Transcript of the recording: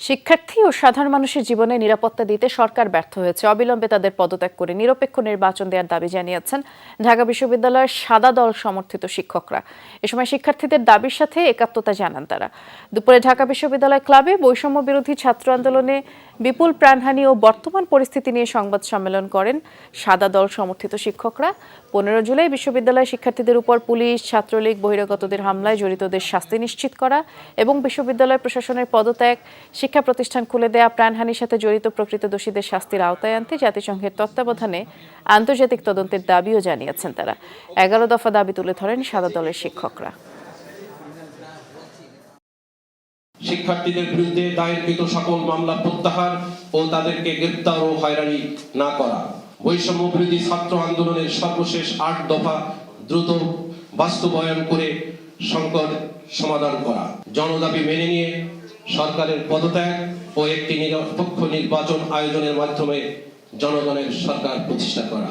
শিক্ষার্থী ও সাধারণ মানুষের জীবনে নিরাপত্তা দিতে সরকার ব্যর্থ হয়েছে। অবিলম্বে তাদের পদত্যাগ করে নিরপেক্ষ নির্বাচন দেওয়ার দাবি জানিয়েছেন ঢাকা বিশ্ববিদ্যালয়ের সাদা দল সমর্থিত শিক্ষকরা। এ সময় শিক্ষার্থীদের দাবির সাথে একাত্মতা জানান তারা। দুপুরে ঢাকা বিশ্ববিদ্যালয় ক্লাবে বৈষম্য বিরোধী ছাত্র আন্দোলনে বিপুল প্রাণহানি ও বর্তমান পরিস্থিতি নিয়ে সংবাদ সম্মেলন করেন সাদা দল সমর্থিত শিক্ষকরা। পনেরো জুলাই বিশ্ববিদ্যালয় শিক্ষার্থীদের উপর পুলিশ, ছাত্রলীগ, বহিরাগতদের হামলায় জড়িতদের শাস্তি নিশ্চিত করা এবং বিশ্ববিদ্যালয় প্রশাসনের পদত্যাগ শিক্ষা প্রতিষ্ঠান খুলে দেয়া প্রাণহানির সাথে জড়িত প্রকৃত দোষীদের শাস্তির আওতায় আনতে জাতিসংঘের তত্ত্বাবধানে আন্তর্জাতিক তদন্তের দাবিও জানিয়েছেন তারা। এগারো দফা দাবি তুলে ধরেন সাদা দলের শিক্ষকরা। শিক্ষার্থীদের বিরুদ্ধে দায়েরকৃত সকল মামলা প্রত্যাহার ও তাদেরকে গ্রেপ্তার ও হয়রানি না করা। বৈষম্য বিরোধী ছাত্র আন্দোলনের সর্বশেষ আট দফা দ্রুত বাস্তবায়ন করে সংকট সমাধান করা। জনদাবি মেনে নিয়ে সরকারের পদত্যাগ ও একটি নিরপেক্ষ নির্বাচন আয়োজনের মাধ্যমে জনগণের সরকার প্রতিষ্ঠা করা।